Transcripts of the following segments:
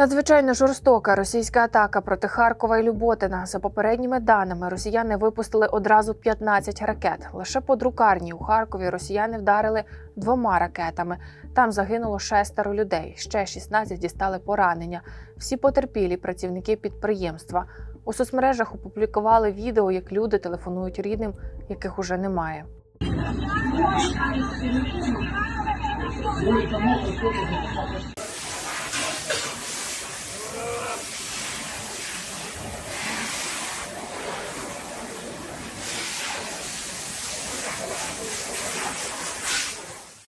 Надзвичайно жорстока російська атака проти Харкова і Люботина. За попередніми даними, росіяни випустили одразу 15 ракет. Лише по друкарні у Харкові росіяни вдарили двома ракетами. Там загинуло шестеро людей. Ще 16 дістали поранення. Всі потерпілі працівники підприємства. У соцмережах опублікували відео, як люди телефонують рідним, яких уже немає.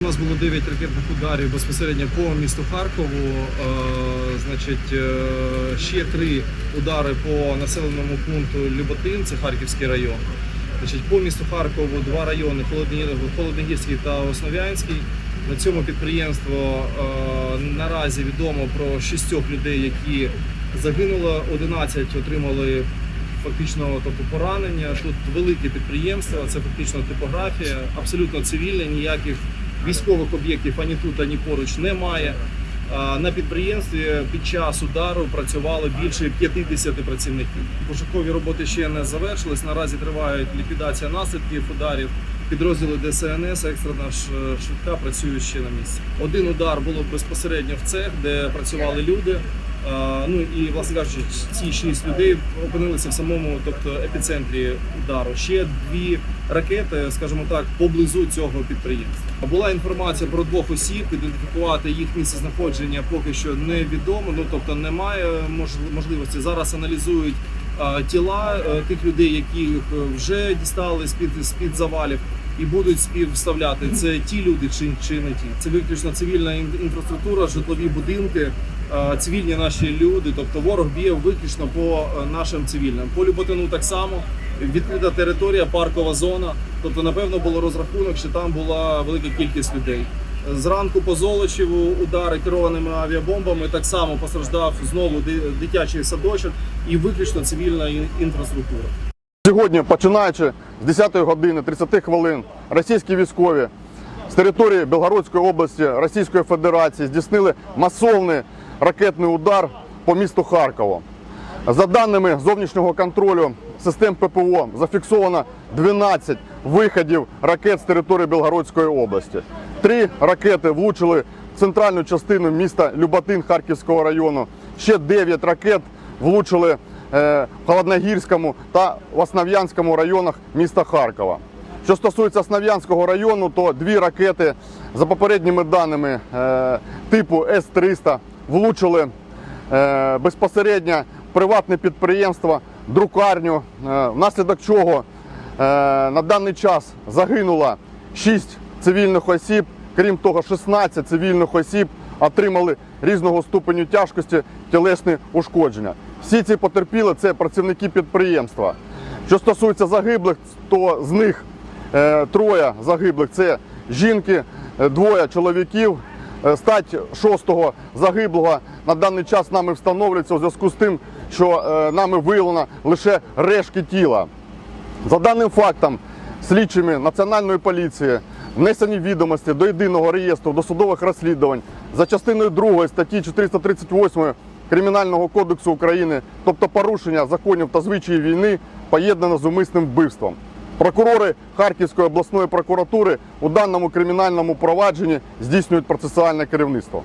У нас було 9 ракетних ударів безпосередньо по місту Харкову. Е, значить, е, ще три удари по населеному пункту Люботин, це Харківський район. Значить, по місту Харкову два райони Холодногірський та Основ'янський. На цьому підприємство е, наразі відомо про шістьох людей, які загинуло, 11 отримали фактично тобто поранення. Тут велике підприємство, це фактично типографія, абсолютно цивільне, ніяких військових об'єктів ані тут, ані поруч немає. На підприємстві під час удару працювало більше 50 працівників. Пошукові роботи ще не завершились. Наразі тривають ліквідація наслідків ударів. Підрозділи ДСНС, екстрена швидка працюють ще на місці. Один удар було безпосередньо в цех, де працювали люди. Ну і власне кажучи, ці шість людей опинилися в самому, тобто епіцентрі удару. Ще дві ракети, скажімо так, поблизу цього підприємства. Була інформація про двох осіб. Ідентифікувати їх місце знаходження поки що невідомо. Ну тобто немає мож- можливості. Зараз аналізують тіла е, тих людей, яких вже дістали з під з під завалів. І будуть співставляти це ті люди чи, чи не ті. Це виключно цивільна інфраструктура, житлові будинки, е, цивільні наші люди. Тобто ворог б'є виключно по е, нашим цивільним. По Люботину так само відкрита територія, паркова зона. Тобто, напевно, було розрахунок, що там була велика кількість людей. Зранку по Золочеву удари керованими авіабомбами так само постраждав знову ди- дитячий садочок і виключно цивільна інфраструктура. Сьогодні, починаючи з 10 години 30 хвилин, російські військові з території Белгородської області Російської Федерації здійснили масовний ракетний удар по місту Харкову. За даними зовнішнього контролю систем ППО, зафіксовано 12 виходів ракет з території Белгородської області. Три ракети влучили в центральну частину міста Люботин Харківського району. Ще 9 ракет влучили Холодногірському та в Основ'янському районах міста Харкова. Що стосується Основ'янського району, то дві ракети за попередніми даними е, типу С-300 влучили е, безпосередньо приватне підприємство, друкарню, е, внаслідок чого е, на даний час загинуло 6 цивільних осіб, крім того, 16 цивільних осіб отримали різного ступеню тяжкості тілесні ушкодження. Всі ці потерпіли це працівники підприємства. Що стосується загиблих, то з них е, троє загиблих це жінки, е, двоє чоловіків. Е, Стать шостого загиблого на даний час нами встановлюється у зв'язку з тим, що нами виявлено лише рештки тіла. За даним фактом, слідчими Національної поліції внесені відомості до єдиного реєстру досудових розслідувань за частиною 2 статті 438 Кримінального кодексу України, тобто порушення законів та звичаїв війни, поєднано з умисним вбивством. Прокурори Харківської обласної прокуратури у даному кримінальному провадженні здійснюють процесуальне керівництво.